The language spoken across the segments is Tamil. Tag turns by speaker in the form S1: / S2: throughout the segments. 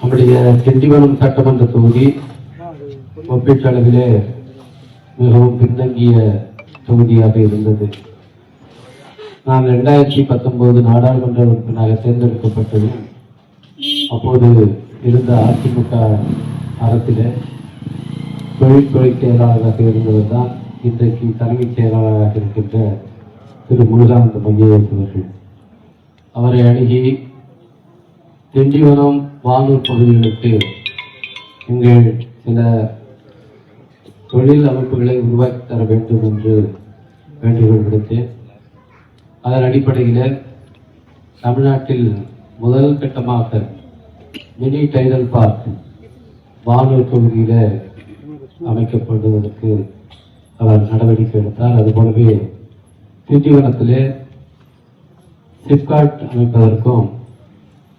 S1: நம்முடைய திண்டிவனம் சட்டமன்ற தொகுதி ஒப்பீட்டளவிலே மிகவும் பின்தங்கிய தொகுதியாக இருந்தது. நான் ரெண்டாயிரத்தி பத்தொன்பது நாடாளுமன்ற உறுப்பினராக தேர்ந்தெடுக்கப்பட்டது. அப்போது இருந்த அதிமுக அரசிலே தொழில்துறை செயலாளராக இருந்தவர் தான் இன்றைக்கு தலைமைச் செயலாளராக இருக்கின்ற திரு முருகானந்த மையேஸ் அவரை அணுகி திண்டிவனம் வானூர் பகுதிகளுக்கு எங்கள் சில தொழில் அமைப்புகளை உருவாக்கி தர வேண்டும் என்று வேண்டுகோள் விடுத்தேன். அதன் அடிப்படையில் தமிழ்நாட்டில் முதல் கட்டமாக மினி டைடல் பார்க் வானூர் தொகுதியில் அமைக்கப்படுவதற்கு அவர் நடவடிக்கை எடுத்தார். அதுபோலவே திண்டிவனத்தில் சிப்காட் அமைப்பதற்கும்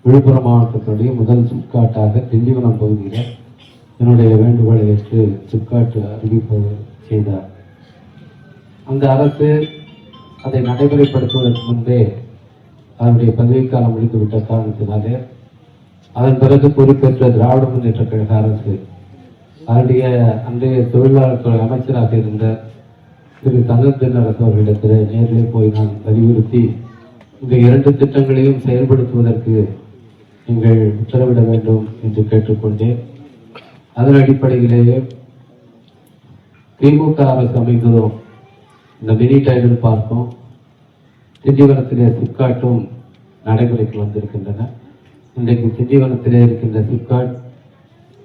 S1: விழுப்புரம் மாவட்டத்துடைய முதல் சிப்காட்டாக திண்டிவனம் பகுதியில் என்னுடைய வேண்டுகோளை ஏற்று சிப்காட் அறிவிப்பு செய்தார். அந்த அரசு அதை நடைமுறைப்படுத்துவதற்கு முன்பே அதனுடைய பதவிக்காலம் முடித்துவிட்ட காரணத்தினாலே அதன் பிறகு பொறுப்பேற்ற திராவிட முன்னேற்ற கழக அரசு அதனுடைய அன்றைய தொழிலாளர் துறை அமைச்சராக இருந்த திரு தங்கத்தினரசு அவர்களிடத்தில் நேரிலே போய் நான் வலியுறுத்தி இந்த இரண்டு திட்டங்களையும் செயல்படுத்துவதற்கு நீங்கள் உத்தரவிட வேண்டும் என்று கேட்டுக்கொண்டேன். அதன் அடிப்படையிலேயே திமுக அரசு அமைந்ததும் இந்த மினி டைமில் பார்க்கும் திண்டிவனத்திலே சிப்காட்டும் நடைமுறைக்கு வந்திருக்கின்றன. இன்றைக்கு திண்டிவனத்திலே இருக்கின்ற சிப்காட்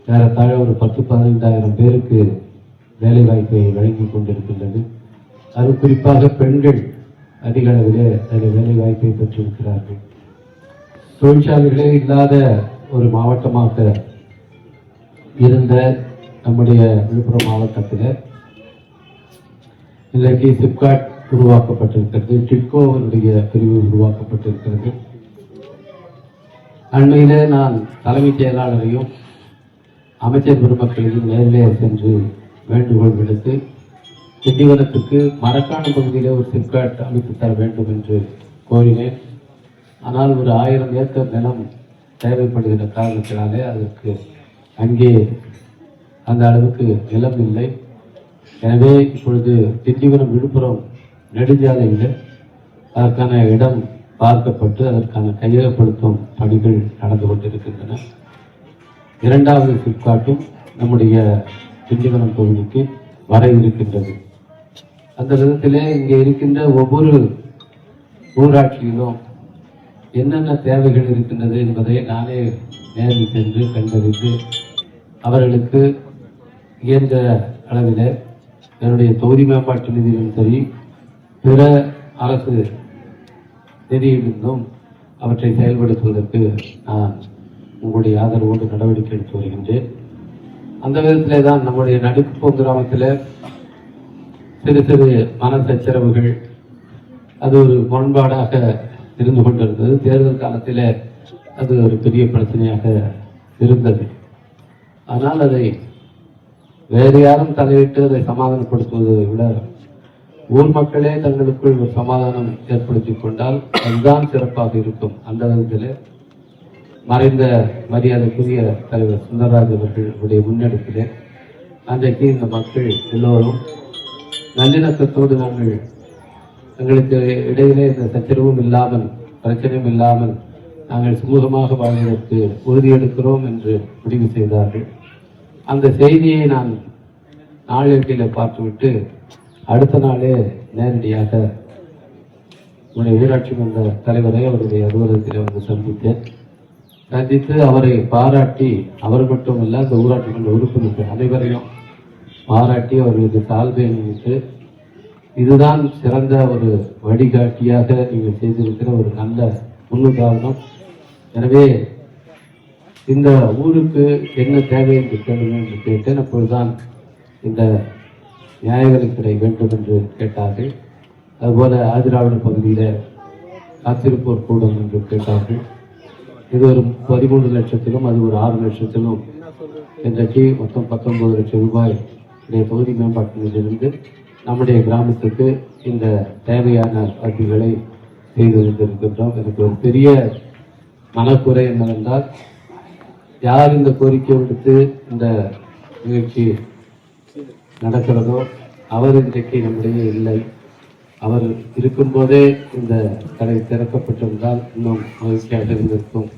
S1: ஏறத்தாழ ஒரு பத்து பதினைந்தாயிரம் பேருக்கு வேலை வாய்ப்பை வழங்கி கொண்டிருக்கின்றது. அது குறிப்பாக பெண்கள் அதிக அளவிலே அதில் வேலை வாய்ப்பை பெற்றிருக்கிறார்கள். தொழிற்சாலைகளே இல்லாத ஒரு மாவட்டமாக இருந்த நம்முடைய விழுப்புரம் மாவட்டத்தில் இன்றைக்கு சிப்காட் உருவாக்கப்பட்டிருக்கிறது டிட்கோவினுடைய பிரிவு உருவாக்கப்பட்டிருக்கிறது. அண்மையிலே நான் தலைமைச் செயலாளரையும் அமைச்சர் பெருமக்களையும் நேரிலே சென்று வேண்டுகோள் விடுத்து திண்டிவனத்துக்கு மரக்காண பகுதியில் ஒரு சிப்காட் அமைத்து தர வேண்டும் என்று கோரினேன். ஆனால் ஒரு ஆயிரம் ஏக்கர் நிலம் தேவைப்படுகிற காரணத்தினாலே அதற்கு அங்கே அந்த அளவுக்கு நிலம் இல்லை. எனவே இப்பொழுது திண்டிவனம் விழுப்புரம் நெடுஞ்சாலையில் அதற்கான இடம் பார்க்கப்பட்டு அதற்கான கையகப்படுத்தும் பணிகள் நடந்து கொண்டிருக்கின்றன. இரண்டாவது சிப்காட்டும் நம்முடைய திண்டிவனம் பகுதிக்கு வர இருக்கின்றது. அந்த விதத்திலே இங்கே இருக்கின்ற ஒவ்வொரு ஊராட்சியிலும் என்னென்ன தேவைகள் இருக்கின்றது என்பதை நானே நேரில் சென்று கண்டறிந்து அவர்களுக்கு இயன்ற அளவில் என்னுடைய தொகுதி மேம்பாட்டு நிதியிலும் சரி பிற அரசு நிதியிலிருந்தும் அவற்றை செயல்படுத்துவதற்கு நான் உங்களுடைய ஆதரவோடு நடவடிக்கை எடுத்து வருகின்றேன். அந்த விதத்திலே தான் நம்முடைய நடுக்குப்போம் கிராமத்தில் சிறு சிறு மன சச்சரவுகள் அது ஒரு முரண்பாடாக இருந்து கொண்டிருந்தது. தேர்தல் காலத்தில் அது ஒரு பெரிய பிரச்சனையாக இருந்தது. ஆனால் அதை வேறு யாரும் தலையிட்டு அதை சமாதானப்படுத்துவதை விட ஊர் மக்களே தங்களுக்குள் ஒரு சமாதானம் ஏற்படுத்தி கொண்டால் அதுதான் சிறப்பாக இருக்கும். அந்த விதத்தில் மறைந்த மரியாதைக்குரிய தலைவர் சுந்தரராஜ் அவர்களுடைய முன்னெடுப்பிலே அன்றைக்கு இந்த மக்கள் எல்லோரும் நல்லிணக்கத்தோடு நாங்கள் எங்களுக்கு இடையிலே இந்த சச்சரவும் இல்லாமல் பிரச்சனையும் இல்லாமல் நாங்கள் சுமூகமாக வாழ்வதற்கு உறுதியெடுக்கிறோம் என்று முடிவு செய்தார்கள். அந்த செய்தியை நான் நாளேட்டில் பார்த்துவிட்டு அடுத்த நாளே நேரடியாக உங்களுடைய ஊராட்சி மன்ற தலைவரை அவருடைய அலுவலகத்தில் வந்து சந்தித்தேன். சந்தித்து அவரை பாராட்டி அவர் மட்டுமல்ல அந்த ஊராட்சி மன்ற உறுப்பினர்கள் அனைவரையும் பாராட்டி அவர்களுக்கு சால்வை அணிவித்து இதுதான் சிறந்த ஒரு வழிகாட்டியாக நீங்கள் செய்திருக்கிற ஒரு நல்ல முன்னுதாரணம். எனவே இந்த ஊருக்கு என்ன தேவை என்று கேளுங்க என்று கேட்டேன். அப்பொழுதுதான் இந்த நியாய வேண்டும் என்று கேட்டார்கள். அதுபோல ஆதிராவிட பகுதியில் காத்திருப்போர் கூடும் என்று கேட்டார்கள். இது ஒரு பதிமூன்று லட்சத்திலும் அது ஒரு ஆறு லட்சத்திலும். இன்றைக்கு மொத்தம் பத்தொன்பது லட்சம் ரூபாய். இந்த தொகுதி மேம்பாட்டிலிருந்து நம்முடைய கிராமத்துக்கு இந்த தேவையான வசதிகளை செய்து வைத்திருக்கின்றோம் எனக்கு ஒரு பெரிய மனக்குறை என்னவென்றால் யார் இந்த கோரிக்கை விடுத்து இந்த நிகழ்ச்சி நடக்கிறதோ அவர் இன்றைக்கு நம்முடைய இல்லை. அவர் இருக்கும்போதே இந்த கடை திறக்கப்பட்டிருந்தால் இன்னும் மகிழ்ச்சியாக இருந்திருக்கும்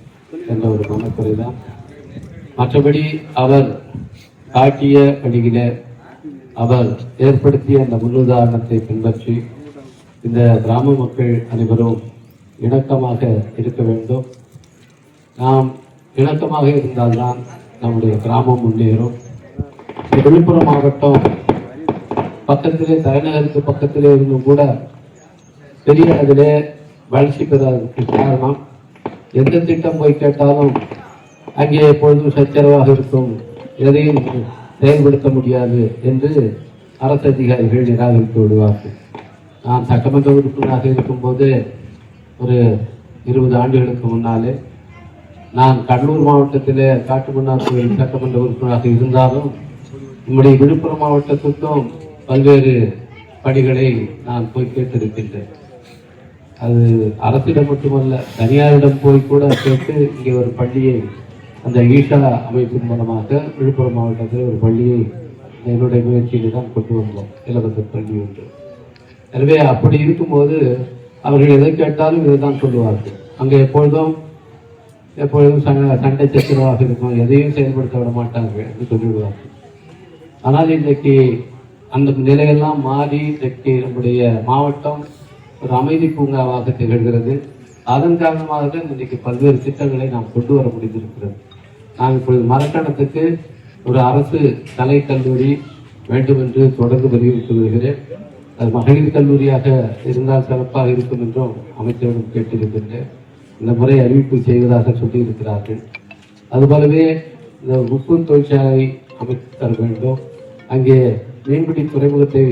S1: என்ற ஒரு மனக்குறை தான் மற்றபடி அவர் காட்டிய வழியில அவர் ஏற்படுத்திய அந்த முன்னுதாரணத்தை பின்பற்றி இந்த கிராம மக்கள் அனைவரும் இணக்கமாக இருக்க வேண்டும். நாம் இணக்கமாக இருந்தால்தான் நம்முடைய கிராமம் முன்னேறும். விழுப்புரம் மாவட்டம். பக்கத்திலே தலைநகருக்கு பக்கத்திலே இருந்தும் கூட பெரிய அளவிலே வளர்ச்சி பெறாததுக்கு காரணம் எந்த திட்டம் போய் கேட்டாலும் அங்கே எப்பொழுதும் சச்சரவாக இருக்கும். எதையும் செயல்படுத்த முடியாது என்று அரசு அதிகாரிகள் நிராகரித்து விடுவார்கள். நான் சட்டமன்ற உறுப்பினராக இருக்கும்போது ஒரு இருபது ஆண்டுகளுக்கு முன்னாலே நான் கடலூர் மாவட்டத்திலே காட்டுமன்னார் கோயில் சட்டமன்ற உறுப்பினராக இருந்தாலும் நம்முடைய விழுப்புரம் மாவட்டத்துக்கும் பல்வேறு பணிகளை நான் போய் கேட்டிருக்கின்றேன். அது அரசிடம் மட்டுமல்ல தனியாரிடம் போய் கூட கேட்டு இங்கே ஒரு பள்ளியை அந்த ஈஷா அமைப்பின் மூலமாக விழுப்புரம் மாவட்டத்தில் ஒரு பள்ளியை என்னுடைய முயற்சியில் தான் கொண்டு வந்தோம். இலவச பள்ளி ஒன்று எனவே அப்படி இருக்கும்போது அவர்கள் எதை கேட்டாலும் இதை தான் சொல்லுவார்கள். அங்கே எப்பொழுதும் எப்பொழுதும் சண்டை சண்டை சச்சரவாக இருக்கும் எதையும் செயல்படுத்த விட மாட்டாங்க என்று சொல்லிவிடுவார்கள். ஆனால் இன்றைக்கு அந்த நிலையெல்லாம் மாறி இன்றைக்கு நம்முடைய மாவட்டம் ஒரு அமைதி பூங்காவாக திகழ்கிறது. அதன் காரணமாக தான் இன்றைக்கு பல்வேறு திட்டங்களை நாம் கொண்டு வர முடிந்திருக்கிறது. நான் இப்பொழுது மரக்கணத்துக்கு ஒரு அரசு கலை கல்லூரி வேண்டும் என்று தொடர்ந்து வலியுறுத்தி வருகிறேன் அது மகளிர் கல்லூரியாக இருந்தால் சிறப்பாக இருக்கும் என்றும் அமைச்சரிடம் கேட்டிருக்கின்றேன். இந்த முறை அறிவிப்பு செய்வதாக சொல்லியிருக்கிறார்கள். அதுபோலவே இந்த உப்பு தொழிற்சாலை அமைத்து தர வேண்டும். அங்கே மீன்பிடி துறைமுகத்தை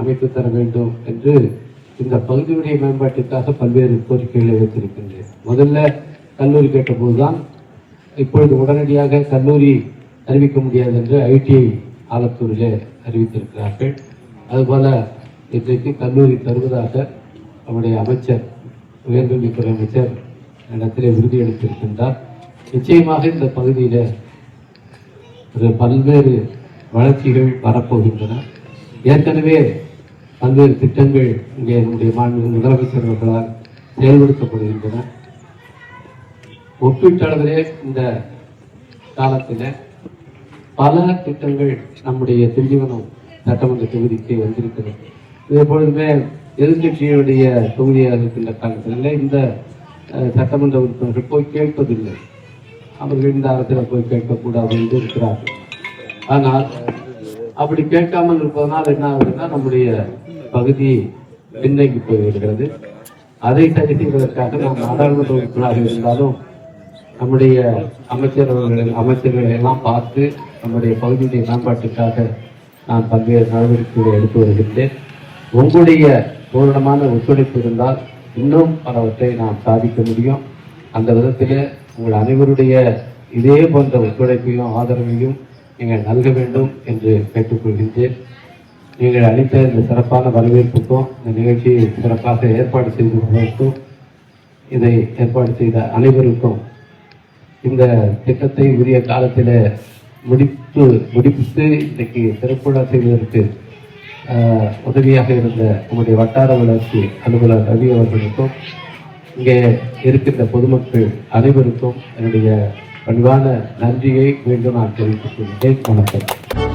S1: அமைத்து தர வேண்டும் என்று இந்த பகுதியுடைய மேம்பாட்டுக்காக பல்வேறு கோரிக்கைகளை வைத்திருக்கின்றேன். முதல்ல கல்லூரி கேட்டபோதுதான் இப்பொழுது உடனடியாக கல்லூரி அறிவிக்க முடியாது என்று ஐடிஐ ஆலத்தூரிலே அறிவித்திருக்கிறார்கள். அதுபோல இன்றைக்கு கல்லூரி தருவதாக நம்முடைய அமைச்சர் உயர்கல்வித்துறை அமைச்சர் இடத்திலே உறுதியளித்திருக்கின்றார் நிச்சயமாக இந்த பகுதியில் ஒரு பல்வேறு வளர்ச்சிகள் வரப்போகின்றன. ஏற்கனவே பல்வேறு திட்டங்கள் இங்கே நம்முடைய மாநில முதலமைச்சர் அவர்களால் செயல்படுத்தப்படுகின்றன. ஒப்பீட்டளவிலே இந்த காலத்தில் பல திட்டங்கள் நம்முடைய திண்டிவனம் சட்டமன்ற தொகுதிக்கு வந்திருக்கிறது. இது எப்பொழுதுமே எதிர்கட்சியினுடைய தொகுதியாக இருக்கின்ற காலத்தில் இந்த சட்டமன்ற உறுப்பினர்கள் போய் கேட்பதில்லை. அவர்கள் இந்த அரசில் போய் கேட்கக்கூடாது என்று இருக்கிறார்கள். ஆனால் அப்படி கேட்காமல் இருப்பதனால் என்ன ஆகுதுன்னா நம்முடைய பகுதி பின்னங்கி போய் வருகிறது அதை சரி செய்வதற்காக நாம் நாடாளுமன்ற உறுப்பினராக இருந்தாலும் நம்முடைய அமைச்சர் அமைச்சர்களை எல்லாம் பார்த்து நம்முடைய பகுதியுடைய மேம்பாட்டுக்காக நான் பல்வேறு நடவடிக்கைகளை எடுத்து வருகின்றேன். உங்களுடைய பூரணமான ஒத்துழைப்பு இருந்தால் இன்னும் பலவற்றை நாம் சாதிக்க முடியும். அந்த விதத்தில் உங்கள் அனைவருடைய இதே போன்ற ஒத்துழைப்பையும் ஆதரவையும் நீங்கள் நல்க வேண்டும் என்று கேட்டுக்கொள்கின்றேன். நீங்கள் அளித்த இந்த சிறப்பான வரவேற்புக்கும் இந்த நிகழ்ச்சியை சிறப்பாக ஏற்பாடு செய்து கொள்வதற்கும் இதை ஏற்பாடு செய்த அனைவருக்கும் இந்த திட்டத்தை உரிய காலத்தில் முடித்து முடிப்பித்து இன்றைக்கு சிறப்புடா செய்வதற்கு உதவியாக இருந்த உங்களுடைய வட்டார வளர்ச்சி அலுவலர் ரவி அவர்களுக்கும் இங்கே இருக்கின்ற பொதுமக்கள் அனைவருக்கும் என்னுடைய பணிவான நன்றியை மீண்டும் நான் தெரிவித்துக் கொள்கிறேன். வணக்கம்.